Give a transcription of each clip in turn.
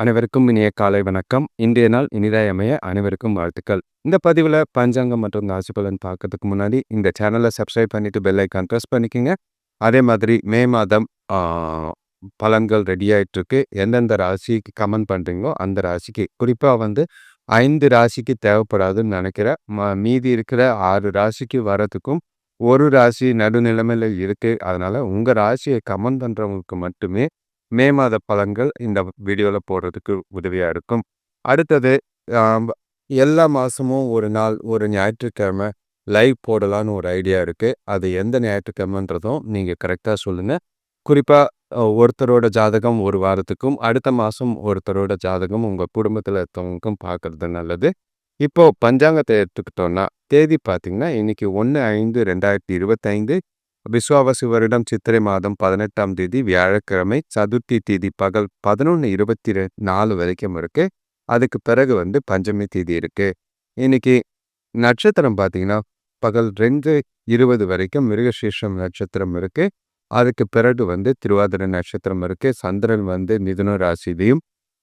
அனைவருக்கும் இனிய காலை வணக்கம். இன்றைய நாள் இனிதாய் அமைய அனைவருக்கும் வாழ்த்துக்கள். இந்த பதிவில் பஞ்சாங்கம் மற்றும் ராசி பலன் பார்க்கறதுக்கு முன்னாடி இந்த சேனலை சப்ஸ்கிரைப் பண்ணிட்டு பெல் ஐக்கான் ப்ரெஸ் பண்ணிக்கோங்க. அதே மாதிரி மே மாதம் பலன்கள் ரெடி ஆகிட்டுருக்கு எந்தெந்த ராசிக்கு கமெண்ட் பண்ணுறீங்களோ அந்த ராசிக்கு. குறிப்பாக வந்து ஐந்து ராசிக்கு தேவைப்படாதுன்னு நினைக்கிறேன். மீதி இருக்கிற ஆறு ராசிக்கு வரதுக்கும் ஒரு ராசி நடுநிலைமையில் இருக்குது அதனால் உங்கள் ராசியை கமெண்ட் பண்ணுறவங்களுக்கு மட்டுமே மே மாத பலன்கள் இந்த வீடியோவில் போடுறதுக்கு உதவியாக இருக்கும். அடுத்தது எல்லா மாதமும் ஒரு நாள் ஒரு ஞாயிற்றுக்கிழமை லைவ் போடலான்னு ஒரு ஐடியா இருக்குது அது எந்த ஞாயிற்றுக்கிழமைன்றதும் நீங்கள் கரெக்டாக சொல்லுங்கள் குறிப்பாக ஒருத்தரோட ஜாதகம் ஒரு வாரத்துக்கும் அடுத்த மாதம் ஒருத்தரோட ஜாதகம் உங்கள் குடும்பத்தில் இருக்கவங்களுக்கும் பார்க்குறது நல்லது. இப்போது பஞ்சாங்கத்தை எடுத்துக்கிட்டோன்னா தேதி பார்த்திங்கன்னா இன்றைக்கி ஒன்று ஐந்து ரெண்டாயிரத்தி இருபத்தைந்து விஸ்வாவசு வருடம் சித்திரை மாதம் பதினெட்டாம் தேதி வியாழக்கிழமை சதுர்த்தி தேதி பகல் பதினொன்று இருபத்தி நாலு வரைக்கும் இருக்கு. அதுக்கு பிறகு வந்து பஞ்சமி தேதி இருக்கு. இன்னைக்கு நட்சத்திரம் பார்த்தீங்கன்னா பகல் ரெண்டு இருபது வரைக்கும் மிருகசீஷம் நட்சத்திரம் இருக்கு. அதுக்கு பிறகு வந்து திருவாதிரை நட்சத்திரம் இருக்கு. சந்திரன் வந்து மிதுன ராசிலையும்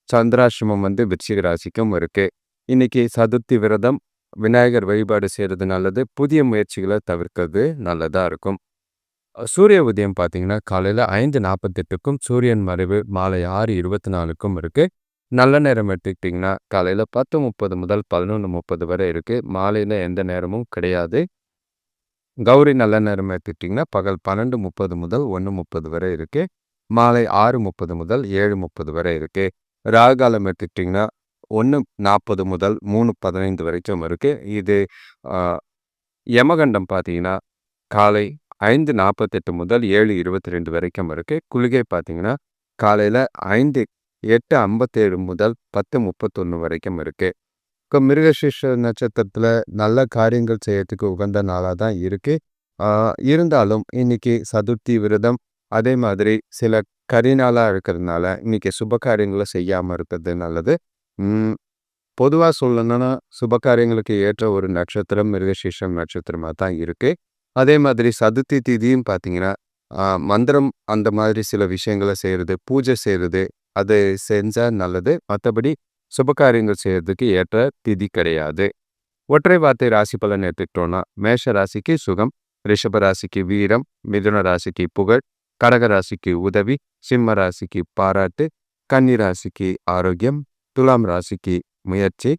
சந்திராசிரமம் வந்து விருச்சிக ராசிக்கும் இருக்கு. இன்னைக்கு சதுர்த்தி விரதம் விநாயகர் வழிபாடு செய்கிறது நல்லது. புதிய முயற்சிகளை தவிர்க்கிறது நல்லதாக இருக்கும். சூரிய உதயம் பார்த்தீங்கன்னா காலையில் ஐந்து நாற்பத்தெட்டுக்கும் சூரியன் மறைவு மாலை ஆறு இருபத்தி நாலுக்கும் இருக்குது நல்ல நேரம் எடுத்துக்கிட்டிங்கன்னா காலையில் பத்து முப்பது முதல் பதினொன்று முப்பது வரை இருக்குது மாலையில் எந்த நேரமும் கிடையாது. கௌரி நல்ல நேரம் எடுத்துக்கிட்டிங்கன்னா பகல் பன்னெண்டு முப்பது முதல் ஒன்று முப்பது வரை இருக்குது மாலை ஆறு முப்பது முதல் ஏழு முப்பது வரை இருக்குது ராகுகாலம் எடுத்துக்கிட்டிங்கன்னா ஒன்று நாற்பது முதல் மூணு பதினைந்து வரைக்கும் இருக்குது இது யமகண்டம் பார்த்தீங்கன்னா காலை ஐந்து நாற்பத்தெட்டு முதல் ஏழு இருபத்தி ரெண்டு வரைக்கும் இருக்குது குளிகை பார்த்தீங்கன்னா காலையில் ஐந்து எட்டு ஐம்பத்தேழு முதல் பத்து முப்பத்தொன்று வரைக்கும் இருக்குது இப்போ மிருகசிஷ நட்சத்திரத்தில் நல்ல காரியங்கள் செய்யறதுக்கு உகந்த நாளாக தான் இருக்குது இருந்தாலும் இன்னைக்கு சதுர்த்தி விரதம் அதே மாதிரி சில கரிநாளாக இருக்கிறதுனால இன்னைக்கு சுப காரியங்களை செய்யாமல் இருக்கிறது நல்லது. பொதுவாக சொல்லணும்னா சுப காரியங்களுக்கு ஏற்ற ஒரு நட்சத்திரம் மிருகசீஷம் நட்சத்திரமாக தான் இருக்குது அதே மாதிரி சதுர்த்தி திதியும் பார்த்தீங்கன்னா மந்திரம் அந்த மாதிரி சில விஷயங்களை செய்கிறது பூஜை செய்கிறது அது செஞ்சால் நல்லது. மற்றபடி சுபகாரியங்கள் செய்கிறதுக்கு ஏற்ற திதி கிடையாது. ஒற்றை வார்த்தை ராசி பலன் எடுத்துக்கிட்டோம்னா மேஷ ராசிக்கு சுகம் ரிஷப ராசிக்கு வீரம் மிதுன ராசிக்கு புகழ் கடக ராசிக்கு உதவி சிம்ம ராசிக்கு பாராட்டு கன்னி ராசிக்கு ஆரோக்கியம் துலாம் ராசிக்கு முயற்சி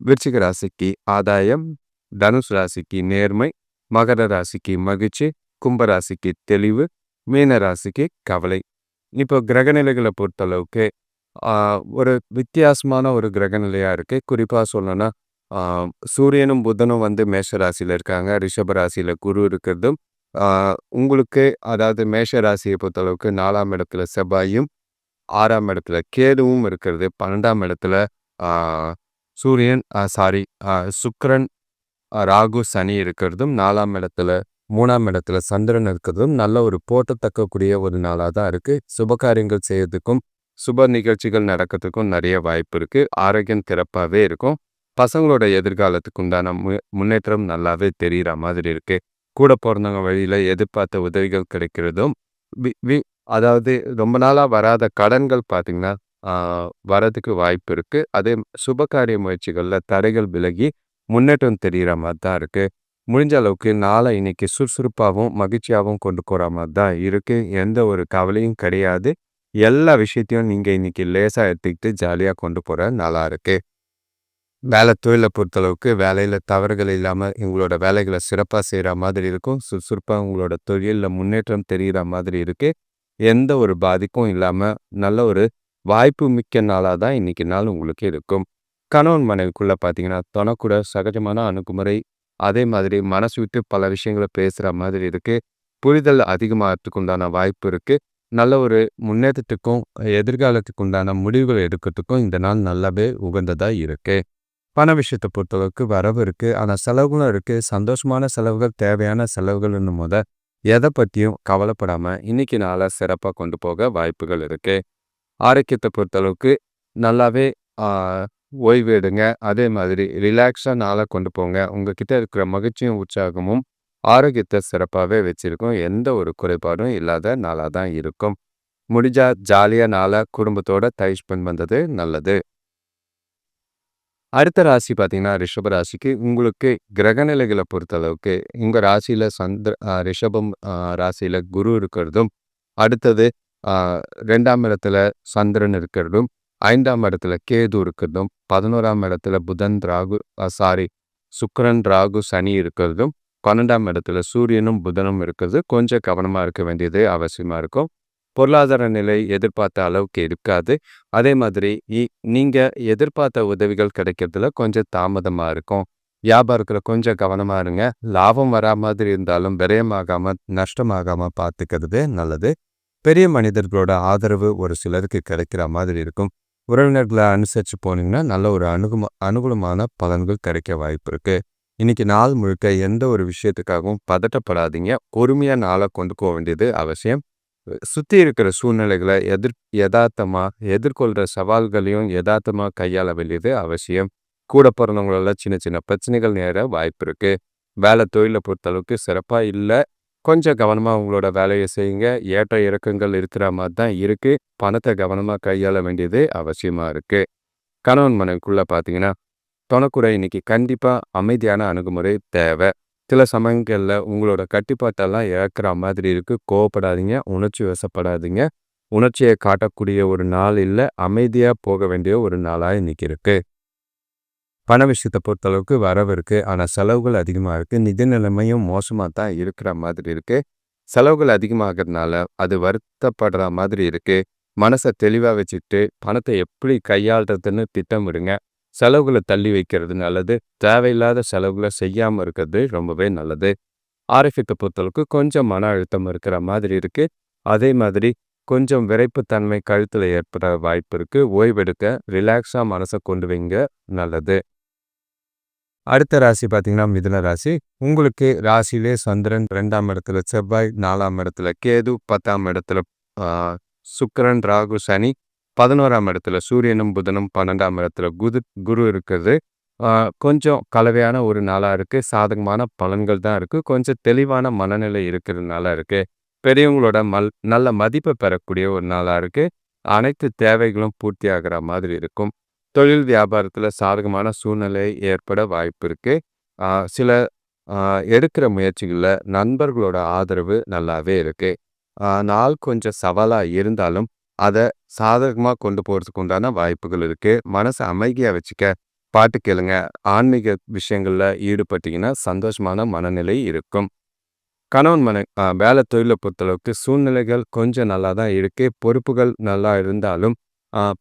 விருச்சிக ராசிக்கு ஆதாயம் தனுஷ் ராசிக்கு நேர்மை மகர ராசிக்கு மகிழ்ச்சி கும்பராசிக்கு தெளிவு மீன ராசிக்கு கவலை. இப்போ கிரகநிலைகளை பொறுத்தளவுக்கு ஒரு வித்தியாசமான ஒரு கிரகநிலையாக இருக்குது குறிப்பாக சொல்லணும்னா சூரியனும் புதனும் வந்து மேஷ ராசியில் இருக்காங்க. ரிஷப ராசியில் குரு இருக்கிறதும் உங்களுக்கு அதாவது மேஷ ராசியை பொறுத்தளவுக்கு நாலாம் இடத்துல செவ்வாயும் ஆறாம் இடத்துல கேதுவும் இருக்கிறது. பன்னெண்டாம் இடத்துல சூரியன் சாரி சுக்கரன் ராகு சனி இருக்கிறதும் நாலாம் இடத்துல மூணாம் இடத்துல சந்திரன் இருக்கிறதும் நல்ல ஒரு போட்டத்தக்கக்கூடிய ஒரு நாளாக தான் இருக்குது சுபகாரியங்கள் செய்யறதுக்கும் சுப நிகழ்ச்சிகள் நடக்கிறதுக்கும் நிறைய வாய்ப்பு இருக்குது ஆரோக்கியம் திறப்பாகவே இருக்கும். பசங்களோட எதிர்காலத்துக்கு உண்டான மு முன்னேற்றம் நல்லாவே தெரிகிற மாதிரி இருக்குது கூட பிறந்தவங்க வழியில் எதிர்பார்த்த உதவிகள் கிடைக்கிறதும் வி அதாவது ரொம்ப நாளாக வராத கடன்கள் பார்த்திங்கன்னா வரதுக்கு வாய்ப்பு இருக்குது அதே சுபகாரிய முயற்சிகளில் தடைகள் விலகி முன்னேற்றம் தெரிகிற மாதிரி தான் இருக்குது முடிஞ்ச அளவுக்கு நாளை இன்னைக்கு சுறுசுறுப்பாகவும் மகிழ்ச்சியாகவும் கொண்டு போகிற மாதிரி தான் இருக்குது எந்த ஒரு கவலையும் கிடையாது. எல்லா விஷயத்தையும் நீங்கள் இன்னைக்கு லேசாக எடுத்துக்கிட்டு ஜாலியாக கொண்டு போகிற நல்லா இருக்குது வேலை தொழிலை பொறுத்தளவுக்கு வேலையில் தவறுகள் இல்லாமல் எங்களோட வேலைகளை சிறப்பாக செய்கிற மாதிரி இருக்கும். சுறுசுறுப்பாக உங்களோட தொழிலில் முன்னேற்றம் தெரிகிற மாதிரி இருக்குது எந்த ஒரு பாதிப்பும் இல்லாமல் நல்ல ஒரு வாய்ப்பு மிக்க நாளாக தான் இன்றைக்கி நாள் உங்களுக்கு இருக்கும். கணவன் மனைவிக்குள்ள பார்த்தீங்கன்னா தொணக்கூட சகஜமான அணுகுமுறை அதே மாதிரி மனசு விட்டு பல விஷயங்களை பேசுகிற மாதிரி இருக்குது புரிதல் அதிகமாகிறதுக்கு உண்டான வாய்ப்பு இருக்குது நல்ல ஒரு முன்னேற்றத்துக்கும் எதிர்காலத்துக்கு உண்டான முடிவுகள் எடுக்கிறதுக்கும் இந்த நாள் நல்லாவே உகந்ததாக இருக்குது பண விஷயத்தை பொறுத்தளவுக்கு வரவு இருக்குது ஆனால் செலவுகளும் இருக்குது சந்தோஷமான செலவுகள் தேவையான செலவுகள்னு முத எதை பற்றியும் கவலைப்படாமல் இன்னைக்கு நாளை சிறப்பாக கொண்டு போக வாய்ப்புகள் இருக்குது ஆரோக்கியத்தை பொறுத்தளவுக்கு நல்லாவே ஓய்வு எடுங்க அதே மாதிரி ரிலாக்ஸாக நாளாக கொண்டு போங்க. உங்ககிட்ட இருக்கிற மகிழ்ச்சியும் உற்சாகமும் ஆரோக்கியத்தை சிறப்பாகவே வச்சுருக்கும். எந்த ஒரு குறைபாடும் இல்லாத நாளாக தான் இருக்கும். முடிஞ்சா ஜாலியா நாளாக குடும்பத்தோட தை ஸ்பெண்ட் பண்ணுறது நல்லது. அடுத்த ராசி பார்த்தீங்கன்னா, ரிஷப ராசிக்கு. உங்களுக்கு கிரக நிலைகள பொறுத்தளவுக்கு, உங்க ராசியில் சந்திர ரிஷபம் ராசியில் குரு இருக்கிறதும், அடுத்தது ரெண்டாம் இடத்துல சந்திரன் இருக்கிறதும், ஐந்தாம் இடத்துல கேது இருக்கிறதும், 11ஆம் இடத்துல புதன், ராகு சாரி சுக்கரன் ராகு, சனி இருக்கிறதும், 12ஆம் இடத்துல சூரியனும், புதனும் இருக்கிறது கொஞ்சம் கவனமா இருக்க வேண்டியது அவசியமா இருக்கும். பொருளாதார நிலை எதிர்பார்த்த அளவுக்கு இருக்காது. அதே மாதிரி நீங்கள் நீங்க எதிர்பார்த்த உதவிகள் கிடைக்கிறதுல கொஞ்சம் தாமதமா இருக்கும். வியாபாரத்துல கொஞ்சம் கவனமா இருங்க. லாபம் வரா மாதிரி இருந்தாலும் விரயமாகாம, நஷ்டமாகாம பார்த்துக்கிறது நல்லது. பெரிய மனிதர்களோட ஆதரவு ஒரு சிலருக்கு கிடைக்கிற மாதிரி இருக்கும். உறவினர்களை அனுசரித்து போனீங்கன்னா, நல்ல ஒரு அணுகும அனுகூலமான பலன்கள் கிடைக்க வாய்ப்பு இருக்கு. இன்னைக்கு நாள் முழுக்க எந்த ஒரு விஷயத்துக்காகவும் பதட்டப்படாதீங்க. பொறுமையாக நாளாக கொண்டு போக வேண்டியது அவசியம். சுற்றி இருக்கிற சூழ்நிலைகளை எதிர் யதார்த்தமாக எதிர்கொள்கிற சவால்களையும் யதார்த்தமாக கையாள வேண்டியது அவசியம். கூட பிறந்தவங்களெல்லாம் சின்ன சின்ன பிரச்சனைகள் நேர வாய்ப்பு இருக்கு. வேலை தொழிலை பொறுத்தளவுக்கு சிறப்பாக இல்லை கொஞ்சம் கவனமா உங்களோட வேலையை செய்யுங்க. ஏற்ற இறக்கங்கள் இருக்கிற மாதிரி தான் இருக்கு. பணத்தை கவனமா கையாள வேண்டியது அவசியமா இருக்கு. கணவன் மனைவிக்குள்ள பார்த்தீங்கன்னா, தொணக்கூட இன்னைக்கு கண்டிப்பா அமைதியான அணுகுமுறை தேவை சில சமயங்கள்ல உங்களோட கட்டுப்பாட்டெல்லாம் இழக்கிற மாதிரி இருக்கு. கோவப்படாதீங்க. உணர்ச்சி வசப்படாதீங்க. உணர்ச்சியை காட்டக்கூடிய ஒரு நாள் இல்ல. அமைதியா போக வேண்டிய ஒரு நாளா இன்னைக்கு இருக்கு. பண விஷயத்த பொறுத்தளவுக்கு வரவு இருக்குது ஆனா செலவுகள் அதிகமா இருக்கு. நிதி நிலைமையும் மோசமா தான் இருக்கிற மாதிரி இருக்கு. செலவுகள் அதிகமாகறதுனால அது வருத்தப்படுற மாதிரி இருக்கு. மனச தெளிவா வச்சுக்கிட்டு பணத்தை எப்படி கையாள்றதுன்னு திட்டமிடுங்க. செலவுகளை தள்ளி வைக்கிறது நல்லது. தேவையில்லாத செலவுகளை செய்யாம இருக்கிறது ரொம்பவே நல்லது. ஆரோக்கியத்தை பொறுத்தளவுக்கு கொஞ்சம் மன அழுத்தம் இருக்கிற மாதிரி இருக்கு. அதே மாதிரி கொஞ்சம் விறைப்புத்தன்மை கழுத்துல ஏற்பட வாய்ப்பு இருக்கு. ஓய்வெடுக்க, ரிலாக்ஸா மனச கொண்டு வைங்க நல்லது. அடுத்த ராசி பார்த்தீங்கன்னா, மிதுன ராசி. உங்களுக்கு ராசியிலே சந்திரன், ரெண்டாம் இடத்துல செவ்வாய், நாலாம் இடத்துல கேது, 10ஆம் இடத்துல சுக்கரன் சுக்கிரன், ராகு, சனி, 11ஆம் இடத்துல சூரியனும், புதனும், 12ஆம் இடத்துல குது குரு இருக்குது கொஞ்சம் கலவையான ஒரு நாளா இருக்கு. சாதகமான பலன்கள் தான் இருக்கு. கொஞ்சம் தெளிவான மனநிலை இருக்கிறதுனால இருக்கு. பெரியவங்களோட மல் நல்ல மதிப்பை பெறக்கூடிய ஒரு நாளா இருக்கு. அனைத்து தேவைகளும் பூர்த்தி ஆகிற மாதிரி இருக்கும். தொழில் வியாபாரத்துல சாதகமான சூழ்நிலை ஏற்பட வாய்ப்பு இருக்கு. சில எடுக்கிற முயற்சிகள்ல நண்பர்களோட ஆதரவு நல்லாவே இருக்கு. நாள் கொஞ்சம் சவாலா இருந்தாலும், அத சாதகமா கொண்டு போறதுக்கு உண்டான வாய்ப்புகள் இருக்கு. மனச அமைதியா வச்சுக்க, பாட்டு கேளுங்க. ஆன்மீக விஷயங்கள்ல ஈடுபட்டீங்கன்னா, சந்தோஷமான மனநிலை இருக்கும். கணவன் மன வேலை தொழில பொறுத்தளவுக்கு சூழ்நிலைகள் கொஞ்சம் நல்லா தான் இருக்கு. பொறுப்புகள் நல்லா இருந்தாலும்,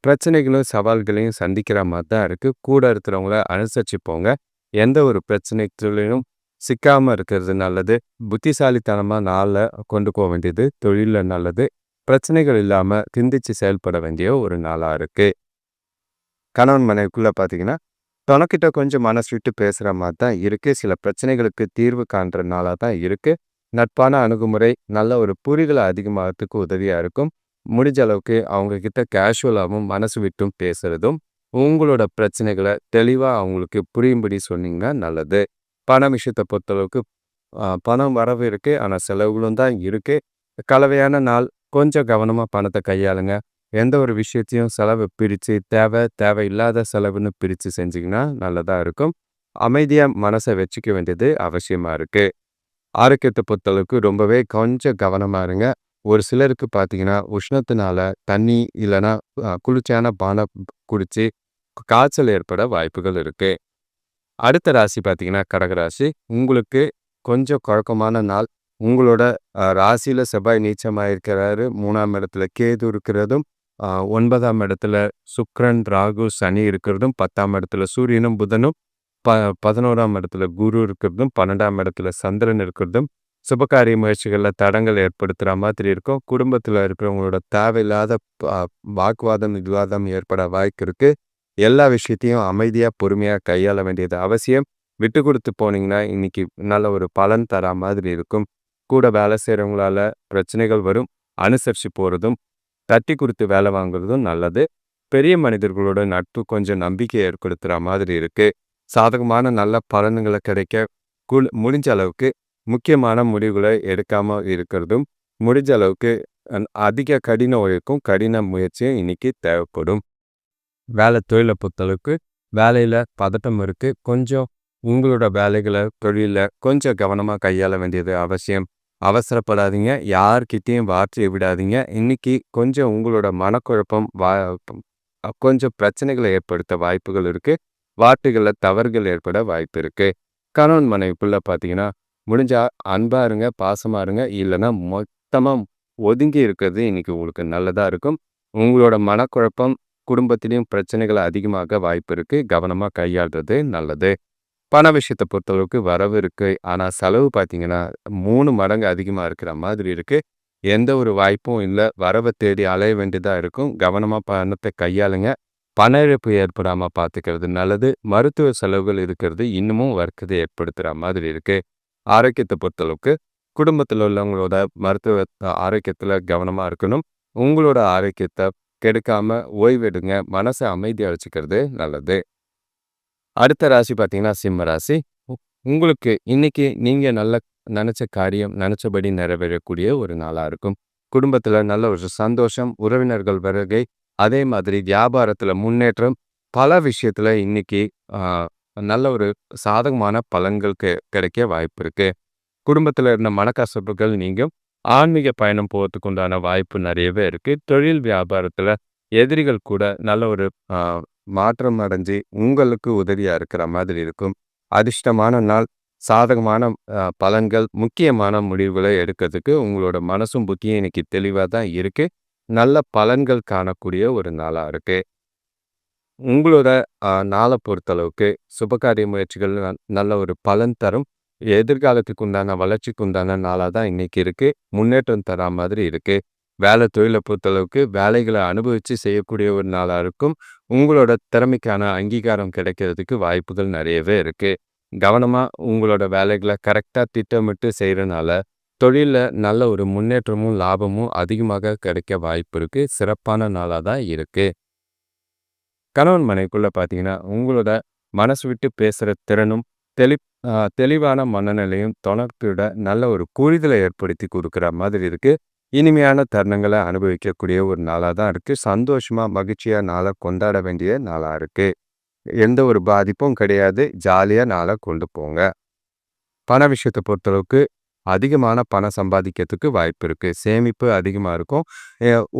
பிரச்சனைகளும், சவால்களையும் சந்திக்கிற மாதிரி தான் இருக்கு. கூட இருக்கிறவங்கள அனுசரிச்சு போங்க. எந்த ஒரு பிரச்சனைகளிலும் சிக்காம இருக்கிறது நல்லது. புத்திசாலித்தனமா நாள கொண்டு போக வேண்டியது தொழிலில் நல்லது. பிரச்சனைகள் இல்லாம சிந்திச்சு செயல்பட வேண்டிய ஒரு நாளா இருக்கு. கணவன் மனைவிக்குள்ள பார்த்தீங்கன்னா, தனக்கிட்ட கொஞ்சம் மனசு விட்டு பேசுற மாதிரி தான் இருக்கு. சில பிரச்சனைகளுக்கு தீர்வு காண்ற நாளா தான் இருக்கு. நட்பான அணுகுமுறை நல்ல ஒரு புரிதலை அதிகமாகிறதுக்கு உதவியா இருக்கும். முடிஞ்ச அளவுக்கு அவங்கக்கிட்ட கேஷுவலாகவும் கேஷுவலாவும், மனசு விட்டும் பேசுறதும், உங்களோட பிரச்சனைகளை தெளிவா அவங்களுக்கு புரியும்படி சொன்னீங்கன்னா நல்லது. பண விஷயத்த பொறுத்தளவுக்கு பணம் வரவு இருக்குது ஆனா செலவுகளும் தான் இருக்குது கலவையான நாள். கொஞ்சம் கவனமா பணத்தை கையாளுங்க. எந்த ஒரு விஷயத்தையும் செலவ பிரிச்சு தேவை, தேவையில்லாத செலவுன்னு பிரிச்சு செஞ்சிங்கன்னா நல்லதா இருக்கும். அமைதியா மனச வச்சுக்க வேண்டியது அவசியமா இருக்கு. ஆரோக்கியத்த பொறுத்தளவுக்கு ரொம்பவே கொஞ்சம் கவனமா இருங்க. ஒரு சிலருக்கு பார்த்தீங்கன்னா, உஷ்ணத்தினால தண்ணி இல்லைன்னா குளிர்ச்சியான பானம் குடிச்சு காய்ச்சல் ஏற்பட வாய்ப்புகள் இருக்கு. அடுத்த ராசி பார்த்தீங்கன்னா, கடக ராசி. உங்களுக்கு கொஞ்சம் குழப்பமான நாள். உங்களோட ராசியில் செவ்வாய் நீச்சமாக இருக்கிறாரு மூணாம் இடத்துல கேது இருக்கிறதும், ஒன்பதாம் இடத்துல சுக்ரன் ராகு, சனி இருக்கிறதும், 10ஆம் இடத்துல சூரியனும், புதனும், ப 11ஆம் இடத்துல குரு இருக்கிறதும், 12ஆம் இடத்துல சந்திரன் இருக்கிறதும், சுபகாரிய முயற்சிகளில் தடங்கள் ஏற்படுத்துற மாதிரி இருக்கும். குடும்பத்துல இருக்கிறவங்களோட தேவையில்லாத வாக்குவாதம், விவாதம் ஏற்பட வாய்ப்பு இருக்கு. எல்லா விஷயத்தையும் அமைதியா, பொறுமையா கையாள வேண்டியது அவசியம். விட்டு கொடுத்து போனீங்கன்னா, இன்னைக்கு நல்ல ஒரு பலன் தரா மாதிரி இருக்கும். கூட வேலை செய்கிறவங்களால பிரச்சனைகள் வரும். அனுசரிச்சு போறதும், தட்டி குடுத்து வேலை வாங்குறதும் நல்லது. பெரிய மனிதர்களோட நட்பு கொஞ்சம் நம்பிக்கை ஏற்படுத்துற மாதிரி இருக்கு. சாதகமான நல்ல பலன்கள கிடைக்க குழு முடிஞ்ச அளவுக்கு முக்கியமான முடிவுகளை எடுக்காம இருக்கிறதும், முடிஞ்ச அளவுக்கு அதிக கடின உழைப்பும் கடின முயற்சியும் இன்னைக்கு தேவைப்படும். வேலை தொழிலை பொறுத்தளவுக்கு வேலையில் பதட்டம் இருக்குது கொஞ்சம் உங்களோட வேலைகளை தொழிலில் கொஞ்சம் கவனமாக கையாள வேண்டியது அவசியம். அவசரப்படாதீங்க. யார்கிட்டேயும் வார்த்தையை விடாதீங்க. இன்னைக்கு கொஞ்சம் உங்களோட மனக்குழப்பம் வா கொஞ்சம் பிரச்சனைகளை ஏற்படுத்த வாய்ப்புகள் இருக்குது வார்த்தைகளில் தவறுகள் ஏற்பட வாய்ப்பு இருக்குது கணவன் மனைவிக்குள்ள பார்த்தீங்கன்னா முடிஞ்சால் அன்பாக இருங்க பாசமாக இருங்க. இல்லைன்னா மொத்தமாக ஒதுங்கி இருக்கிறது இன்னைக்கு உங்களுக்கு நல்லதாக இருக்கும். உங்களோட மனக்குழப்பம் குடும்பத்திலையும் பிரச்சனைகள் அதிகமாக வாய்ப்பு இருக்குது கவனமாக கையாளுறது நல்லது. பண விஷயத்தை பொறுத்தளவுக்கு வரவு இருக்குது ஆனால் செலவு பார்த்தீங்கன்னா மூணு மடங்கு அதிகமாக இருக்கிற மாதிரி இருக்குது எந்த ஒரு வாய்ப்பும் இல்லை. வரவை தேடி அலைய வேண்டியதாக இருக்கும். கவனமாக பணத்தை கையாளுங்க. பண இழப்பு ஏற்படாமல் பார்த்துக்கிறது நல்லது. மருத்துவ செலவுகள் இருக்கிறது இன்னமும் வர்க்கத்தை ஏற்படுத்துகிற மாதிரி இருக்குது ஆரோக்கியத்தை பொறுத்தளவுக்கு குடும்பத்தில் உள்ளவங்களோட மருத்துவ ஆரோக்கியத்தில் கவனமாக இருக்கணும். உங்களோட ஆரோக்கியத்தை கெடுக்காம ஓய்வெடுங்க. மனசை அமைதியாக வச்சுக்கிறது நல்லது. அடுத்த ராசி பார்த்தீங்கன்னா சிம்ம ராசி. உங்களுக்கு இன்னைக்கு நீங்கள் நல்ல நினச்ச காரியம் நினச்சபடி நிறைவேறக்கூடிய ஒரு நாளாக இருக்கும். குடும்பத்தில் நல்ல ஒரு சந்தோஷம் உறவினர்கள் வருகை அதே மாதிரி வியாபாரத்தில் முன்னேற்றம் பல விஷயத்தில் இன்னைக்கு நல்ல ஒரு சாதகமான பலன்கள் கிடைக்க வாய்ப்பு இருக்குது குடும்பத்தில் இருந்த மனக்கசப்புகள் நீங்கும். ஆன்மீக பயணம் போகிறதுக்கு உண்டான வாய்ப்பு நிறையவே இருக்குது தொழில் வியாபாரத்தில் எதிரிகள் கூட நல்ல ஒரு மாற்றம் அடைஞ்சு உங்களுக்கு உதவியாக இருக்கிற மாதிரி இருக்கும். அதிர்ஷ்டமான நாள் சாதகமான பலன்கள் முக்கியமான முடிவுகளை எடுக்கிறதுக்கு உங்களோட மனசும் புத்தியும் இன்னைக்கு தெளிவாக தான் இருக்குது நல்ல பலன்கள் காணக்கூடிய ஒரு நாளாக இருக்குது உங்களோட நாளை பொறுத்தளவுக்கு சுபகாரிய முயற்சிகள் நல்ல ஒரு பலன் தரும். எதிர்காலத்துக்கு உண்டான வளர்ச்சிக்கு உண்டான நாளாக தான் இன்னைக்கு இருக்குது முன்னேற்றம் தரா மாதிரி இருக்குது வேலை தொழிலை பொறுத்தளவுக்கு வேலைகளை அனுபவித்து செய்யக்கூடிய ஒரு நாளாக இருக்கும். உங்களோட திறமைக்கான அங்கீகாரம் கிடைக்கிறதுக்கு வாய்ப்புகள் நிறையவே இருக்குது கவனமாக உங்களோட வேலைகளை கரெக்டாக திட்டமிட்டு செய்கிறனால தொழிலில் நல்ல ஒரு முன்னேற்றமும் லாபமும் அதிகமாக கிடைக்க வாய்ப்பு இருக்குது சிறப்பான நாளாக தான் இருக்குது கணவன் மனைக்குள்ளே பார்த்தீங்கன்னா உங்களோட மனசு விட்டு பேசுகிற திறனும் தெளி தெளிவான மனநிலையும் தொடர்பிட நல்ல ஒரு புரிதலை ஏற்படுத்தி கொடுக்குற மாதிரி இருக்குது இனிமையான தருணங்களை அனுபவிக்கக்கூடிய ஒரு நாளாக தான் இருக்குது சந்தோஷமாக மகிழ்ச்சியாக நாளாக கொண்டாட வேண்டிய நாளாக இருக்குது எந்த ஒரு பாதிப்பும் கிடையாது. ஜாலியாக நாளாக கொண்டு போங்க. பண விஷயத்தை பொறுத்தளவுக்கு அதிகமான பணம் சம்பாதிக்கிறதுக்கு வாய்ப்பு இருக்குது சேமிப்பு அதிகமாக இருக்கும்.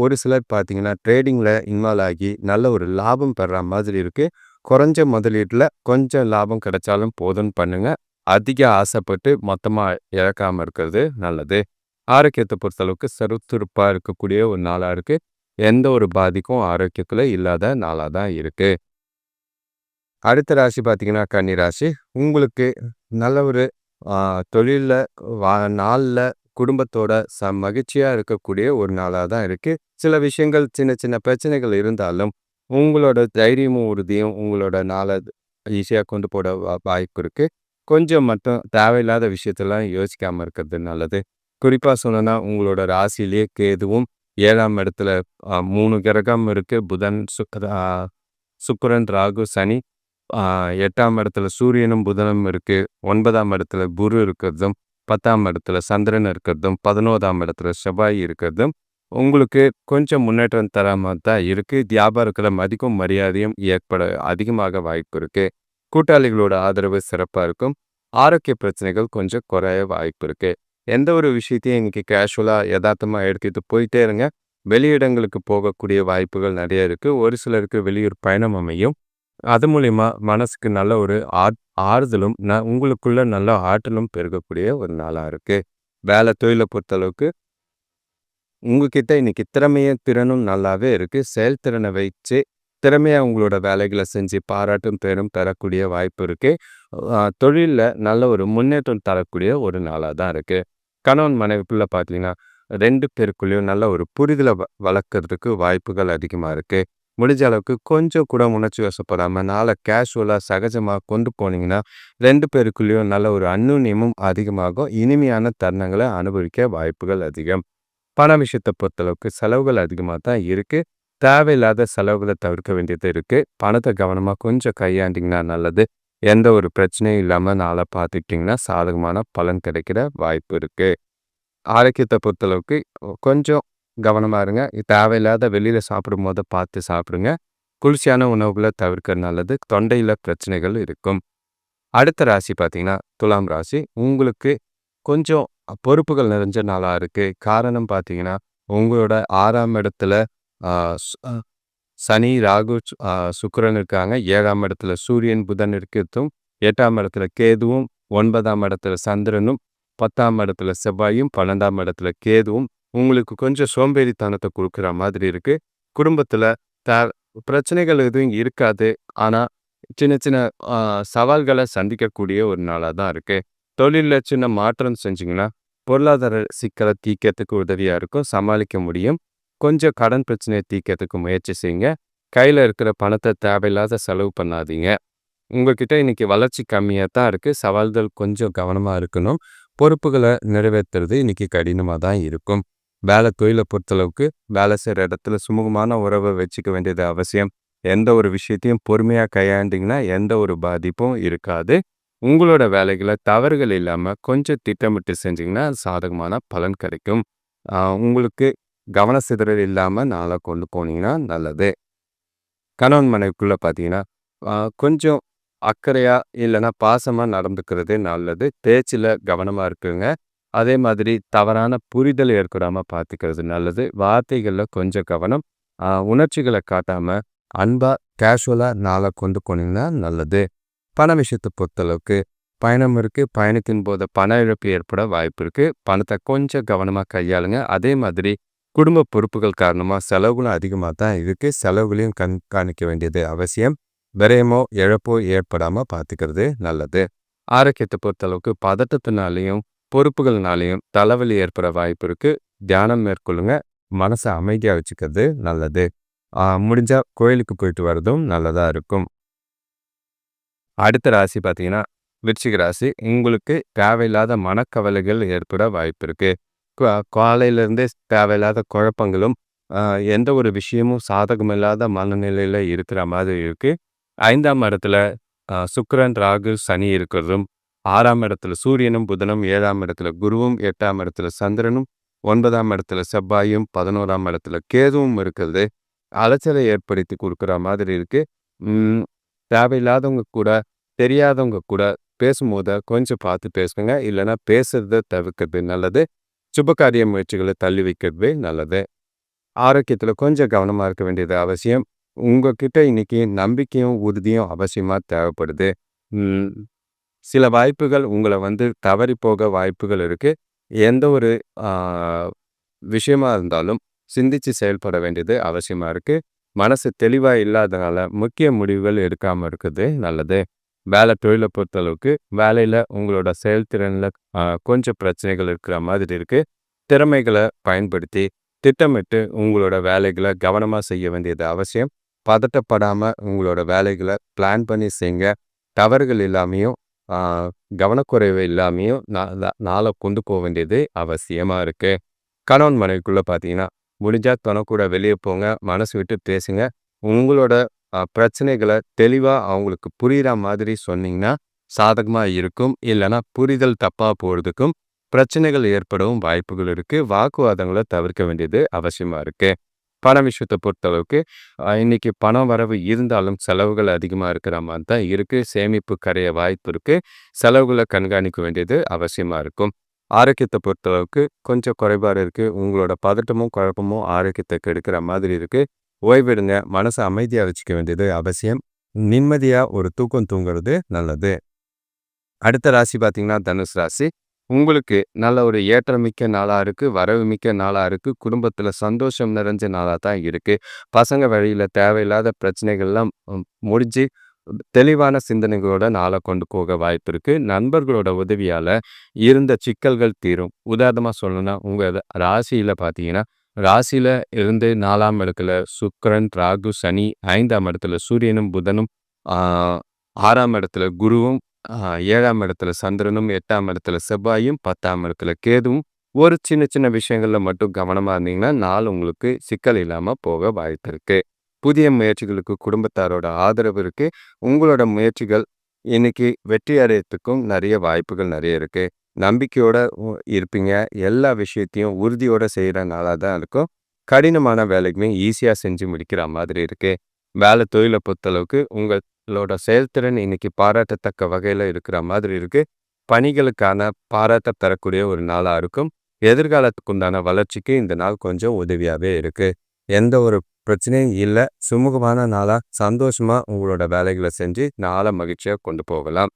ஒரு சிலர் பார்த்தீங்கன்னா ட்ரேடிங்கில் இன்வால்வ் ஆகி நல்ல ஒரு லாபம் பெற மாதிரி இருக்குது குறைஞ்ச முதலீட்டில் கொஞ்சம் லாபம் கிடைச்சாலும் போதும்னு பண்ணுங்கள் அதிக ஆசைப்பட்டு மொத்தமாக இழக்காமல் இருக்கிறது நல்லது. ஆரோக்கியத்தை பொறுத்தளவுக்கு சுறுசுறுப்பாக இருக்கக்கூடிய ஒரு நாளாக இருக்குது எந்த ஒரு பாதிக்கும் ஆரோக்கியத்தில் இல்லாத நாளாக தான் இருக்குது அடுத்த ராசி பார்த்தீங்கன்னா கன்னி ராசி. உங்களுக்கு நல்ல ஒரு தொழிலில் வா நாளில் குடும்பத்தோட ச மகிழ்ச்சியாக இருக்கக்கூடிய ஒரு நாளாக தான் இருக்குது சில விஷயங்கள் சின்ன சின்ன பிரச்சனைகள் இருந்தாலும் உங்களோட தைரியமும் உறுதியும் உங்களோட நாளை ஈஸியாக கொண்டு போட வாய்ப்பு இருக்குது கொஞ்சம் மட்டும் தேவையில்லாத விஷயத்தெல்லாம் யோசிக்காமல் இருக்கிறது நல்லது. குறிப்பாக சொன்னோன்னா உங்களோட ராசியிலேயே கேதுவும் ஏழாம் இடத்துல மூணு கிரகம் இருக்குது புதன் சுக்கரன் ராகு சனி. எட்டாம் இடத்துல சூரியனும் புதனும் இருக்குது ஒன்பதாம் இடத்துல குரு இருக்கிறதும் பத்தாம் இடத்துல சந்திரன் இருக்கிறதும் பதினோதாம் இடத்துல செவ்வாய் இருக்கிறதும் உங்களுக்கு கொஞ்சம் முன்னேற்றம் தராமல் தான் இருக்குது வியாபாரத்தில் மதிக்கும் மரியாதையும் ஏற்பட அதிகமாக வாய்ப்பு இருக்குது கூட்டாளிகளோட ஆதரவு சிறப்பாக இருக்கும். ஆரோக்கிய பிரச்சனைகள் கொஞ்சம் குறைய வாய்ப்பு இருக்குது எந்த ஒரு விஷயத்தையும் இன்னைக்கு கேஷுவலாக யதார்த்தமாக எடுத்துகிட்டு போயிட்டே இருங்க. வெளியிடங்களுக்கு போகக்கூடிய வாய்ப்புகள் நிறைய இருக்குது ஒரு சிலருக்கு வெளியூர் பயணம் அமையும். அது மூலிமா மனசுக்கு நல்ல ஒரு ஆறுதலும் ந உங்களுக்குள்ள நல்ல ஆற்றலும் பெருகக்கூடிய ஒரு நாளாக இருக்குது வேலை தொழிலை பொறுத்தளவுக்கு உங்ககிட்ட இன்னைக்கு திறமையும் திறனும் நல்லாவே இருக்குது செயல்திறனை வச்சு திறமையாக உங்களோட வேலைகளை செஞ்சு பாராட்டும் பேரும் தரக்கூடிய வாய்ப்பு இருக்குது தொழிலில் நல்ல ஒரு முன்னேற்றம் தரக்கூடிய ஒரு நாளாக தான் இருக்குது கணவன் மனைவிக்குள்ளே பார்த்தீங்கன்னா ரெண்டு பேருக்குள்ளேயும் நல்ல ஒரு புரிதலை வளர்க்குறதுக்கு வாய்ப்புகள் அதிகமாக இருக்குது முடிஞ்ச அளவுக்கு கொஞ்சம் கூட உணர்ச்சி வசப்படாமல் நாளை கேஷுவலாக சகஜமாக கொண்டு போனீங்கன்னா ரெண்டு பேருக்குள்ளேயும் நல்ல ஒரு அந்நுண்ணியமும் அதிகமாகும். இனிமையான தருணங்களை அனுபவிக்க வாய்ப்புகள் அதிகம். பண விஷயத்தை பொறுத்தளவுக்கு செலவுகள் அதிகமாக தான் இருக்குது தேவையில்லாத செலவுகளை தவிர்க்க வேண்டியது இருக்குது பணத்தை கவனமாக கொஞ்சம் கையாண்டிங்கன்னா நல்லது. எந்த ஒரு பிரச்சனையும் இல்லாமல் நாளை பார்த்துக்கிட்டிங்கன்னா சாதகமான பலன் கிடைக்கிற வாய்ப்பு இருக்குது ஆரோக்கியத்தை பொறுத்தளவுக்கு கொஞ்சம் கவனமாக இருங்க. தேவையில்லாத வெளியில் சாப்பிடும் போது பார்த்து சாப்பிடுங்க. குளிர்ச்சியான உணவுகளை தவிர்க்க நல்லது. தொண்டையில் பிரச்சனைகள் இருக்கும். அடுத்த ராசி பார்த்தீங்கன்னா துலாம் ராசி. உங்களுக்கு கொஞ்சம் பொறுப்புகள் நிறைஞ்ச நாளாக இருக்குது காரணம் பார்த்தீங்கன்னா உங்களோட ஆறாம் இடத்துல சனி ராகு சுக்கரன் இருக்காங்க. ஏழாம் இடத்துல சூரியன் புதன் இருக்கிறதும் எட்டாம் இடத்துல கேதுவும் ஒன்பதாம் இடத்துல சந்திரனும் பத்தாம் இடத்துல செவ்வாயும் பன்னெண்டாம் இடத்துல கேதுவும் உங்களுக்கு கொஞ்சம் சோம்பேறித்தனத்தை கொடுக்குற மாதிரி இருக்கு. குடும்பத்தில் த பிரச்சனைகள் எதுவும் இருக்காது. ஆனால் சின்ன சின்ன சவால்களை சந்திக்கக்கூடிய ஒரு நாளாக தான் இருக்கு. தொழிலில் சின்ன மாற்றம் செஞ்சிங்கன்னா பொருளாதார சிக்கலை தீக்கிறதுக்கு உதவியாக இருக்கும். சமாளிக்க முடியும். கொஞ்சம் கடன் பிரச்சனையை தீக்கிறதுக்கு முயற்சி செய்யுங்க. கையில் இருக்கிற பணத்தை தேவையில்லாத செலவு பண்ணாதீங்க. உங்ககிட்ட இன்னைக்கு வளர்ச்சி கம்மியாக தான் இருக்குது சவால்கள் கொஞ்சம் கவனமாக இருக்கணும். பொறுப்புகளை நிறைவேற்றுறது இன்னைக்கு கடினமாக தான் இருக்கும். வேலை தொழிலை பொறுத்தளவுக்கு வேலை செய்கிற இடத்துல சுமூகமான உறவை வச்சுக்க வேண்டியது அவசியம். எந்த ஒரு விஷயத்தையும் பொறுமையாக கையாண்டிங்கன்னா எந்த ஒரு பாதிப்பும் இருக்காது. உங்களோட வேலைகளை தவறுகள் இல்லாமல் கொஞ்சம் திட்டமிட்டு செஞ்சிங்கன்னா சாதகமான பலன் கிடைக்கும். உங்களுக்கு கவன சிதறல் இல்லாமல் நாளை கொண்டு போனீங்கன்னா நல்லது. கணவன் மனைவிக்குள்ளே பார்த்தீங்கன்னா கொஞ்சம் அக்கறையாக இல்லைன்னா பாசமாக நடந்துக்கிறது நல்லது. பேச்சில் கவனமாக இருக்குங்க. அதே மாதிரி தவறான புரிதல் ஏற்படாமல் பார்த்துக்கிறது நல்லது. வார்த்தைகளில் கொஞ்சம் கவனம். உணர்ச்சிகளை காட்டாமல் அன்பாக கேஷுவலாக நாளை கொண்டு போனீங்கன்னா நல்லது. பண விஷயத்தை பொறுத்தளவுக்கு பயணம் இருக்குது பயணத்தின் போது பண இழப்பு ஏற்பட வாய்ப்பு இருக்குது பணத்தை கொஞ்சம் கவனமாக கையாளுங்க. அதே மாதிரி குடும்ப பொறுப்புகள் காரணமாக செலவுகளும் அதிகமாக தான் இருக்குது செலவுகளையும் கண்காணிக்க வேண்டியது அவசியம். விரயமோ இழப்போ ஏற்படாமல் பார்த்துக்கிறது நல்லது. ஆரோக்கியத்தை பொறுத்தளவுக்கு பதட்டத்தினாலையும் பொறுப்புகள்னாலையும் தலைவலி ஏற்பட வாய்ப்பு இருக்குது தியானம் மேற்கொள்ளுங்க. மனசை அமைதியாக வச்சுக்கிறது நல்லது. முடிஞ்சால் கோயிலுக்கு போயிட்டு வர்றதும் நல்லதாக இருக்கும். அடுத்த ராசி பார்த்தீங்கன்னா விருச்சிக ராசி. உங்களுக்கு தேவையில்லாத மனக்கவலைகள் ஏற்பட வாய்ப்பு இருக்குது காலையிலேருந்தே தேவையில்லாத குழப்பங்களும் எந்த ஒரு விஷயமும் சாதகமில்லாத மனநிலையில் இருக்கிற மாதிரி இருக்குது ஐந்தாம் இடத்துல சுக்கரன் ராகு சனி இருக்கிறதும் ஆறாம் இடத்துல சூரியனும் புதனும் ஏழாம் இடத்துல குருவும் எட்டாம் இடத்துல சந்திரனும் ஒன்பதாம் இடத்துல செவ்வாயும் பதினோராம் இடத்துல கேதுவும் இருக்கிறது. அலைச்சலை ஏற்படுத்தி கொடுக்குற மாதிரி இருக்கு. தேவையில்லாதவங்க கூட தெரியாதவங்க கூட பேசும்போது கொஞ்சம் பார்த்து பேசுங்க. இல்லைன்னா பேசுறத தவிர்க்கிறது நல்லது. சுபகாரிய முயற்சிகளை தள்ளி வைக்கிறது நல்லது. ஆரோக்கியத்தில் கொஞ்சம் கவனமாக இருக்க வேண்டியது அவசியம். உங்ககிட்ட இன்னைக்கு நம்பிக்கையும் உறுதியும் அவசியமாக தேவைப்படுது. சில வாய்ப்புகள் உங்களை வந்து தவறி போக வாய்ப்புகள் இருக்கு. எந்த ஒரு விஷயமா இருந்தாலும் சிந்திச்சு செயல்பட வேண்டியது அவசியமா இருக்கு. மனசு தெளிவா இல்லாதனால முக்கிய முடிவுகள் எடுக்காம இருக்குது. நல்லது. வேலை தொழிலை பொறுத்தளவுக்கு வேலையில உங்களோட செயல்திறன்ல கொஞ்சம் பிரச்சனைகள் இருக்கிற மாதிரி இருக்கு. திறமைகளை பயன்படுத்தி திட்டமிட்டு உங்களோட வேலைகளை கவனமாக செய்ய வேண்டியது அவசியம். பதட்டப்படாமல் உங்களோட வேலைகளை பிளான் பண்ணி செய்யுங்க தவறுகள் இல்லாமையும் கவனக்குறைவு இல்லாமையும் நாளை கொண்டு போக வேண்டியது அவசியமாக இருக்குது கணவன் மனைவிக்குள்ளே பார்த்தீங்கன்னா முடிஞ்சால் தனக்கூட வெளியே போங்க மனசு விட்டு பேசுங்க. உங்களோட பிரச்சனைகளை தெளிவாக அவங்களுக்கு புரிகிற மாதிரி சொன்னீங்கன்னா சாதகமாக இருக்கும். இல்லைன்னா புரிதல் தப்பாக போகிறதுக்கும் பிரச்சனைகள் ஏற்படவும் வாய்ப்புகள் இருக்குது வாக்குவாதங்களை தவிர்க்க வேண்டியது அவசியமாக இருக்குது பண விஷயத்தை பொறுத்தளவுக்கு இன்னைக்கு பணம் வரவு இருந்தாலும் செலவுகள் அதிகமாக இருக்கிற மாதிரி தான் இருக்குது சேமிப்பு கரைய வாய்ப்பு இருக்குது செலவுகளை கண்காணிக்க வேண்டியது அவசியமாக இருக்கும். ஆரோக்கியத்தை பொறுத்தளவுக்கு கொஞ்சம் குறைபாடு இருக்குது உங்களோட பதட்டமும் குழப்பமும் ஆரோக்கியத்தை கெடுக்கிற மாதிரி இருக்குது ஓய்வெடுங்க. மனசை அமைதியாக வச்சுக்க வேண்டியது அவசியம். நிம்மதியாக ஒரு தூக்கம் தூங்குறது நல்லது. அடுத்த ராசி பார்த்தீங்கன்னா தனுஷ் ராசி. உங்களுக்கு நல்ல ஒரு ஏற்றமிக்க நாளாக இருக்குது வரவு மிக்க நாளாக இருக்குது குடும்பத்தில் சந்தோஷம் நிறைஞ்ச நாளாக தான் இருக்குது பசங்க வழியில் தேவையில்லாத பிரச்சனைகள்லாம் முடிஞ்சு தெளிவான சிந்தனைகளோட நாளை கொண்டு போக வாய்ப்பு இருக்குது நண்பர்களோட உதவியால் இருந்த சிக்கல்கள் தீரும். உதாரணமாக சொல்லணும்னா உங்கள் ராசியில் பார்த்தீங்கன்னா ராசியில் இருந்து நாலாம் இடத்துல சுக்கரன் ராகு சனி ஐந்தாம் இடத்துல சூரியனும் புதனும் ஆறாம் இடத்துல குருவும் ஏழாம் இடத்துல சந்திரனும் எட்டாம் இடத்துல செவ்வாயும் பத்தாம் இடத்துல கேதுவும். ஒரு சின்ன சின்ன விஷயங்கள்ல மட்டும் கவனமா இருந்தீங்கன்னா நாள் உங்களுக்கு சிக்கல் இல்லாம போக வாய்ப்பு இருக்கு. புதிய முயற்சிகளுக்கு குடும்பத்தாரோட ஆதரவு இருக்கு. உங்களோட முயற்சிகள் இன்னைக்கு வெற்றி அடையத்துக்கும் நிறைய வாய்ப்புகள் நிறைய இருக்கு. நம்பிக்கையோட இருப்பீங்க. எல்லா விஷயத்தையும் உறுதியோட செய்கிற நாளாக தான் இருக்கும். கடினமான வேலைக்குமே ஈஸியாக செஞ்சு முடிக்கிற மாதிரி இருக்கு. வேலை தொழிலை பொறுத்தளவுக்கு உங்களோட செயல்திறன் இன்னைக்கு பாராட்டத்தக்க வகையில் இருக்கிற மாதிரி இருக்குது பணிகளுக்கான பாராட்ட தரக்கூடிய ஒரு நாளாக இருக்கும். எதிர்காலத்துக்கு உண்டான வளர்ச்சிக்கு இந்த நாள் கொஞ்சம் உதவியாகவே இருக்கு. எந்த ஒரு பிரச்சனையும் இல்லை. சுமூகமான நாளாக சந்தோஷமாக உங்களோட வேலைகளை செஞ்சு நாளை மகிழ்ச்சியாக கொண்டு போகலாம்.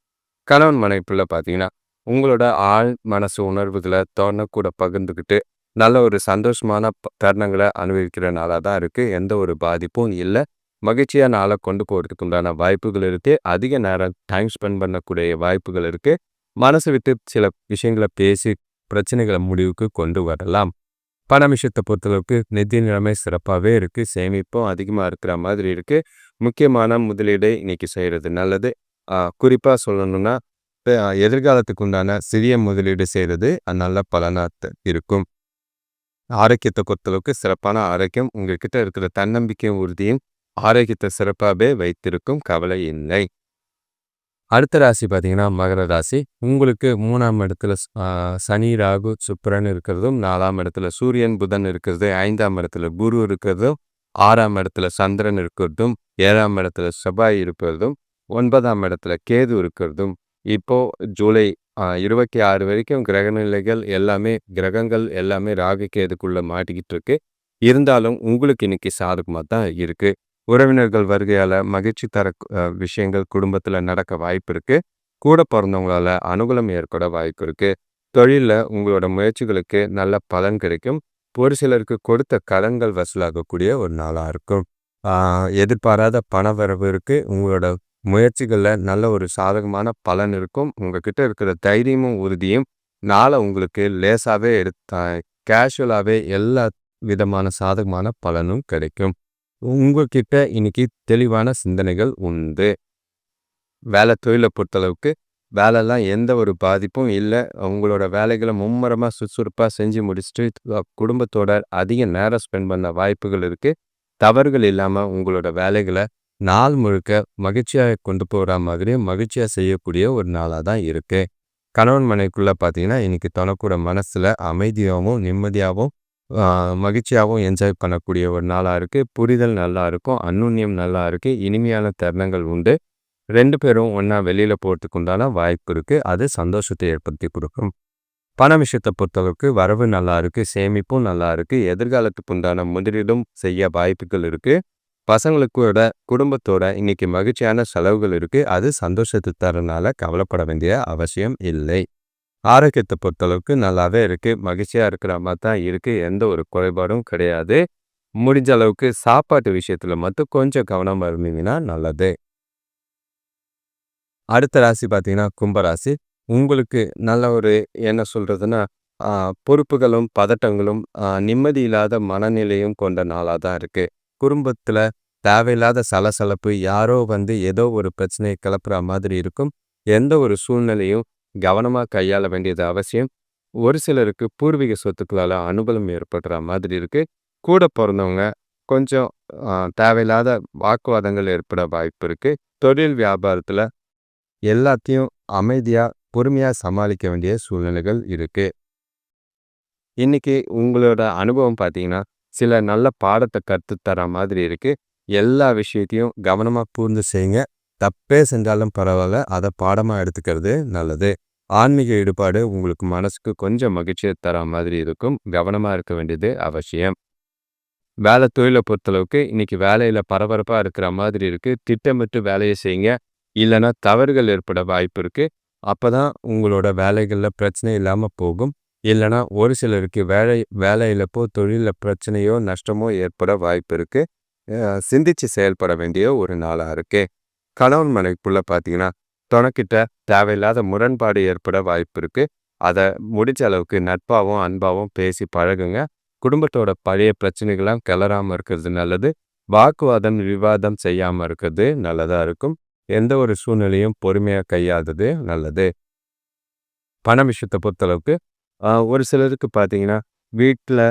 கணவன் மனைப்புல பார்த்தீங்கன்னா உங்களோட ஆழ் மனசு உணர்வுகளை தோணக்கூட பகிர்ந்துக்கிட்டு நல்ல ஒரு சந்தோஷமான தருணங்களை அனுபவிக்கிற நாளாக தான் இருக்குது எந்த ஒரு பாதிப்பும் இல்லை. மகிழ்ச்சியாக நாளை கொண்டு போகிறதுக்கு உண்டான வாய்ப்புகள் இருக்குது அதிக நேரம் டைம் ஸ்பெண்ட் பண்ணக்கூடிய வாய்ப்புகள் இருக்குது மனசு விட்டு சில விஷயங்களை பேசி பிரச்சனைகளை முடிவுக்கு கொண்டு வரலாம். பண விஷயத்தை பொறுத்தளவுக்கு நிதி நிலைமை சிறப்பாகவே இருக்குது சேமிப்பும் அதிகமாக இருக்கிற மாதிரி இருக்குது முக்கியமான முதலீடை இன்னைக்கு செய்கிறது நல்லது. குறிப்பாக சொல்லணும்னா எதிர்காலத்துக்கு உண்டான சிறிய முதலீடு செய்கிறது நல்ல பலனாக இருக்கும். ஆரோக்கியத்தை பொறுத்தளவுக்கு சிறப்பான ஆரோக்கியம் உங்ககிட்ட இருக்கிற தன்னம்பிக்கையும் உறுதியும் ஆரோக்கியத்தை சிறப்பாகவே வைத்திருக்கும் கவலை இல்லை. அடுத்த ராசி பார்த்தீங்கன்னா மகர ராசி. உங்களுக்கு மூணாம் இடத்துல சனி ராகு சுப்ரன் இருக்கிறதும் நாலாம் இடத்துல சூரியன் புதன் இருக்கிறது ஐந்தாம் இடத்துல குரு இருக்கிறதும் ஆறாம் இடத்துல சந்திரன் இருக்கிறதும் ஏழாம் இடத்துல செவ்வாய் இருக்கிறதும் ஒன்பதாம் இடத்துல கேது இருக்கிறதும். இப்போ ஜூலை இருபத்தி ஆறு வரைக்கும் கிரக நிலைகள் எல்லாமே கிரகங்கள் எல்லாமே ராகு கேதுக்குள்ள மாட்டிக்கிட்டு இருக்கு. இருந்தாலும் உங்களுக்கு இன்னைக்கு சாதகமாக தான் இருக்கு. உறவினர்கள் வருகையால் மகிழ்ச்சி தர விஷயங்கள் குடும்பத்தில் நடக்க வாய்ப்பு இருக்குது கூட பிறந்தவங்களால் அனுகூலம் ஏற்பட வாய்ப்பு இருக்குது தொழிலில் உங்களோட முயற்சிகளுக்கு நல்ல பலன் கிடைக்கும். ஒரு சிலருக்கு கொடுத்த கடன்கள் வசூலாகக்கூடிய ஒரு நாளாக இருக்கும். எதிர்பாராத பண வரவு உங்களோட முயற்சிகளில் நல்ல ஒரு சாதகமான பலன் இருக்கும். உங்ககிட்ட இருக்கிற தைரியமும் உறுதியும் நாளை உங்களுக்கு லேசாகவே எடுத்த கேஷுவலாகவே எல்லா விதமான சாதகமான பலனும் கிடைக்கும். உங்ககிட்ட இன்னைக்கு தெளிவான சிந்தனைகள் உண்டு. வேலை தொழிலை பொறுத்தளவுக்கு வேலைலாம் எந்த ஒரு பாதிப்பும் இல்லை. உங்களோட வேலைகளை மும்முரமாக சுறுசுறுப்பாக செஞ்சு முடிச்சுட்டு குடும்பத்தோட அதிக நேரம் ஸ்பெண்ட் பண்ண வாய்ப்புகள் இருக்குது தவறுகள் இல்லாமல் உங்களோட வேலைகளை நாள் முழுக்க மகிழ்ச்சியாக கொண்டு போகிற மாதிரி மகிழ்ச்சியாக செய்யக்கூடிய ஒரு நாளாக தான் இருக்குது கணவன் மனைக்குள்ளே பார்த்தீங்கன்னா இன்றைக்கி தனக்கூட மனசில் அமைதியாகவும் நிம்மதியாகவும் மகிழ்ச்சியாகவும் என்ஜாய் பண்ணக்கூடிய ஒரு நாளாக இருக்குது புரிதல் நல்லா இருக்கும். அன்னுண்ணியம் நல்லா இருக்குது இனிமையான தருணங்கள் உண்டு. ரெண்டு பேரும் ஒன்றா வெளியில் போகிறதுக்கு உண்டான வாய்ப்பு இருக்குது அது சந்தோஷத்தை ஏற்படுத்தி கொடுக்கும். பண விஷயத்தை பொறுத்தளவுக்கு வரவு நல்லா இருக்குது சேமிப்பும் நல்லா இருக்குது எதிர்காலத்துக்கு உண்டான முதலீடும் செய்ய வாய்ப்புகள் இருக்குது பசங்களுக்கூட குடும்பத்தோட இன்னைக்கு மகிழ்ச்சியான செலவுகள் இருக்குது அது சந்தோஷத்தை தரனால கவலைப்பட வேண்டிய அவசியம் இல்லை. ஆரோக்கியத்தை பொறுத்தளவுக்கு நல்லாவே இருக்கு. மகிழ்ச்சியா இருக்கிற மாதிரி தான் இருக்கு. எந்த ஒரு குறைபாடும் கிடையாது. முடிஞ்ச அளவுக்கு சாப்பாட்டு விஷயத்துல மட்டும் கொஞ்சம் கவனமாக இருந்தீங்கன்னா நல்லது. அடுத்த ராசி பார்த்தீங்கன்னா கும்பராசி உங்களுக்கு நல்ல ஒரு என்ன சொல்றதுன்னா பொறுப்புகளும் பதட்டங்களும் நிம்மதி இல்லாத மனநிலையும் கொண்ட நாளாக தான் இருக்கு. குடும்பத்தில் தேவையில்லாத சலசலப்பு யாரோ வந்து ஏதோ ஒரு பிரச்சனையை கிளப்புற மாதிரி இருக்கும். எந்த ஒரு சூழ்நிலையும் கவனமாக கையாள வேண்டியது அவசியம். ஒரு சிலருக்கு பூர்வீக சொத்துக்களால் அனுபவம் ஏற்படுற மாதிரி இருக்குது கூட பிறந்தவங்க கொஞ்சம் தேவையில்லாத வாக்குவாதங்கள் ஏற்பட வாய்ப்பு இருக்குது தொழில் வியாபாரத்தில் எல்லாத்தையும் அமைதியாக பொறுமையாக சமாளிக்க வேண்டிய சூழ்நிலைகள் இருக்குது இன்னைக்கு உங்களோட அனுபவம் பார்த்தீங்கன்னா சில நல்ல பாடத்தை கற்றுத்தர மாதிரி இருக்குது எல்லா விஷயத்தையும் கவனமாக கூர்ந்து செய்யுங்க. தப்பே செஞ்சாலும் பரவாயில்ல அதை பாடமாக எடுத்துக்கிறது நல்லது. ஆன்மீக ஈடுபாடு உங்களுக்கு மனசுக்கு கொஞ்சம் மகிழ்ச்சியை தர மாதிரி இருக்கும். கவனமாக இருக்க வேண்டியது அவசியம். வேலை தொழிலை பொறுத்தளவுக்கு இன்னைக்கு வேலையில் பரபரப்பாக இருக்கிற மாதிரி இருக்குது திட்டமிட்டு வேலையை செய்யுங்க. இல்லைன்னா தவறுகள் ஏற்பட வாய்ப்பு இருக்குது அப்போ தான் உங்களோட வேலைகளில் பிரச்சனை இல்லாமல் போகும். இல்லைனா ஒரு சிலருக்கு வேலை வேலை இழப்போ தொழிலில் பிரச்சனையோ நஷ்டமோ ஏற்பட வாய்ப்பு இருக்குது சிந்திச்சு செயல்பட வேண்டிய ஒரு நாளாக இருக்கு. கணவன் மனைக்குள்ளே பார்த்தீங்கன்னா துணக்கிட்ட தேவையில்லாத முரண்பாடு ஏற்பட வாய்ப்பு இருக்குது அதை முடிஞ்ச அளவுக்கு நட்பாகவும் அன்பாகவும் பேசி பழகுங்க. குடும்பத்தோட பழைய பிரச்சனைகள்லாம் கிளறாமல் இருக்கிறது நல்லது. வாக்குவாதம் விவாதம் செய்யாமல் இருக்கிறது நல்லதாக இருக்கும். எந்த ஒரு சூழ்நிலையும் பொறுமையாக கையாதது நல்லது. பண விஷயத்தை பொறுத்தளவுக்கு ஒரு சிலருக்கு பார்த்தீங்கன்னா, வீட்டில்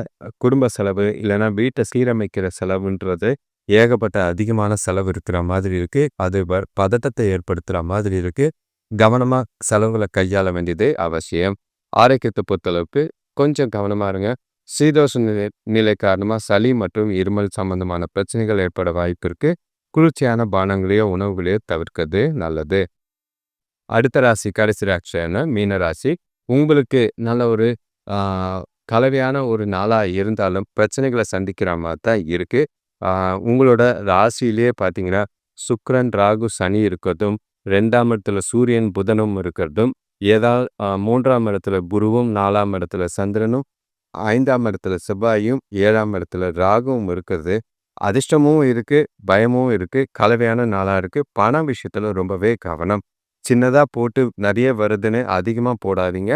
குடும்ப செலவு, இல்லைன்னா வீட்டை சீரமைக்கிற செலவுன்றது ஏகப்பட்ட அதிகமான செலவு இருக்கிற மாதிரி இருக்கு. அது பதட்டத்தை ஏற்படுத்துற மாதிரி இருக்கு. கவனமா செலவுகளை கையாள வேண்டியது அவசியம். ஆரோக்கியத்தை பொறுத்தளவுக்கு கொஞ்சம் கவனமா இருங்க. சீதோஷ நிலை நிலை காரணமாக சளி மற்றும் இருமல் சம்பந்தமான பிரச்சனைகள் ஏற்பட வாய்ப்பு இருக்குது குளிர்ச்சியான பானங்களையோ உணவுகளையோ தவிர்க்கிறது நல்லது அடுத்த ராசி கடைசி ராசியான மீன ராசி உங்களுக்கு நல்ல ஒரு கலவையான ஒரு நாளாக இருந்தாலும் பிரச்சனைகளை சந்திக்கிற மாதிரி தான் இருக்குது உங்களோட ராசியிலேயே பார்த்தீங்கன்னா சுக்ரன் ராகு சனி இருக்கிறதும் ரெண்டாம் இடத்துல சூரியன் புதனும் இருக்கிறதும் ஏதாவது மூன்றாம் இடத்துல குருவும் நாலாம் இடத்துல சந்திரனும் ஐந்தாம் இடத்துல செவ்வாயும் ஏழாம் இடத்துல ராகுவும் இருக்கிறது. அதிர்ஷ்டமும் இருக்கு பயமும் இருக்கு கலவையான நாளாக இருக்கு. பண விஷயத்துல ரொம்பவே கவனம். சின்னதாக போட்டு நிறைய வருதுன்னு அதிகமாக போடாதீங்க.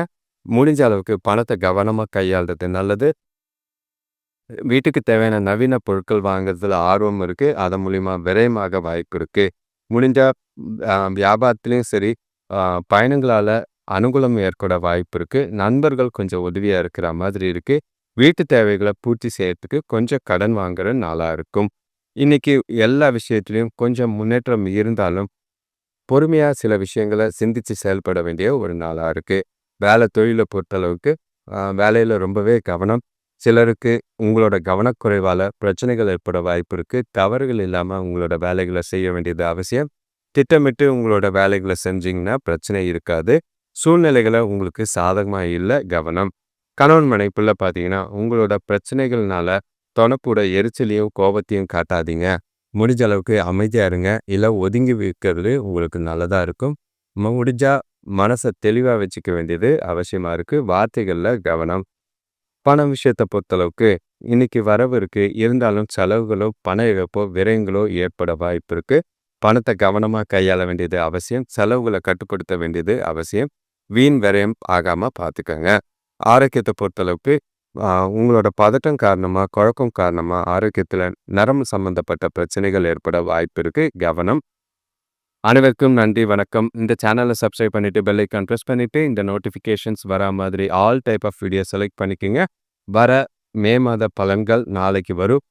முடிஞ்ச அளவுக்கு பணத்தை கவனமாக கையாளுறது நல்லது. வீட்டுக்கு தேவையான நவீன பொருட்கள் வாங்குறதுல ஆர்வம் இருக்கு. அதன் மூலிமா விரயமாக வாய்ப்பு இருக்கு. முடிஞ்ச வியாபாரத்துலேயும் சரி பயணங்களால் அனுகூலம் ஏற்பட வாய்ப்பு இருக்கு. நண்பர்கள் கொஞ்சம் உதவியாக இருக்கிற மாதிரி இருக்கு. வீட்டு தேவைகளை பூர்த்தி செய்யறதுக்கு கொஞ்சம் கடன் வாங்குற நாளாக இருக்கும். இன்னைக்கு எல்லா விஷயத்துலேயும் கொஞ்சம் முன்னேற்றம் இருந்தாலும் பொறுமையாக சில விஷயங்களை சிந்திச்சு செயல்பட வேண்டிய ஒரு நாளாக இருக்கு. வேலை தொழிலை பொறுத்தளவுக்கு வேலையில் ரொம்பவே கவனம் சிலருக்கு உங்களோட கவனக்குறைவால் பிரச்சனைகள் ஏற்பட வாய்ப்பு இருக்குது தவறுகள் இல்லாமல் உங்களோட வேலைகளை செய்ய வேண்டியது அவசியம். திட்டமிட்டு உங்களோட வேலைகளை செஞ்சீங்கன்னா பிரச்சனை இருக்காது. சூழ்நிலைகளை உங்களுக்கு சாதகமாக இல்லை கவனம். கணவன் மனைப்புல பார்த்தீங்கன்னா உங்களோட பிரச்சனைகள்னால தொணப்போட எரிச்சலையும் கோபத்தையும் காட்டாதீங்க. முடிஞ்ச அளவுக்கு அமைதியாக இருங்க. இல்லை ஒதுங்கி வைக்கிறது உங்களுக்கு நல்லதாக இருக்கும். முடிஞ்சா மனசை தெளிவாக வச்சுக்க வேண்டியது அவசியமாக இருக்குது வார்த்தைகளில் கவனம். பணம் விஷயத்தை பொறுத்தளவுக்கு இன்னைக்கு வரவு இருந்தாலும் செலவுகளோ பண இழப்போ விரயங்களோ ஏற்பட வாய்ப்பு இருக்கு. பணத்தை கவனமாக கையாள வேண்டியது அவசியம். செலவுகளை கட்டுப்படுத்த வேண்டியது அவசியம். வீண் விரயம் ஆகாம பார்த்துக்கோங்க ஆரோக்கியத்தை பொறுத்தளவுக்கு உங்களோட பதட்டம் காரணமாக குழக்கம் காரணமாக ஆரோக்கியத்தில் நரம்பு சம்பந்தப்பட்ட பிரச்சனைகள் ஏற்பட வாய்ப்பு இருக்குது கவனம் அனைவருக்கும் நன்றி வணக்கம். இந்த சேனலை சப்ஸ்கிரைப் பண்ணிவிட்டு பெல் ஐக்கான் ப்ரெஸ் பண்ணிவிட்டு இந்த நோட்டிஃபிகேஷன்ஸ் வர மாதிரி all type of video select பண்ணிக்கோங்க. வர மே மாத பலன்கள் நாளைக்கு வரும்.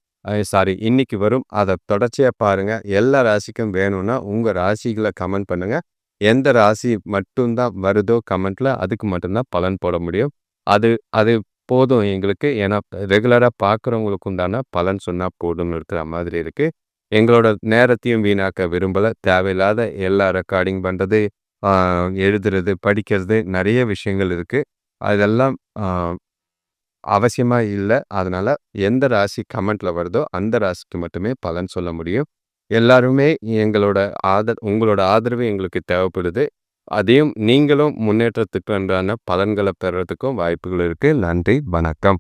சாரி இன்னைக்கு வரும். அதை தொடர்ச்சியாக பாருங்கள் எல்லா ராசிக்கும் வேணும்னா உங்கள் ராசிகளை கமெண்ட் பண்ணுங்கள் எந்த ராசி மட்டும்தான் வருதோ கமெண்ட்டில் அதுக்கு மட்டும்தான் பலன் போட முடியும். அது அது போதும் எங்களுக்கு. ஏன்னா ரெகுலராக பார்க்குறவங்களுக்கு உண்டான பலன் சொன்னால் போதும்னு இருக்கிற மாதிரி இருக்குது எங்களோட நேரத்தையும் வீணாக்க விரும்பலை. தேவையில்லாத எல்லா ரெக்கார்டிங் பண்ணுறது எழுதுறது படிக்கிறது நிறைய விஷயங்கள் இருக்குது அதெல்லாம் அவசியமாக இல்லை. அதனால் எந்த ராசி கமெண்ட்டில் வருதோ அந்த ராசிக்கு மட்டுமே பலன் சொல்ல முடியும். எல்லாருமே எங்களோட ஆதர் உங்களோட ஆதரவு எங்களுக்கு தேவைப்படுது. அதையும் நீங்களும் முன்னேற்றத்துக்கு பலன்களை பெறத்துக்கும் வாய்ப்புகள் இருக்குது நன்றி வணக்கம்.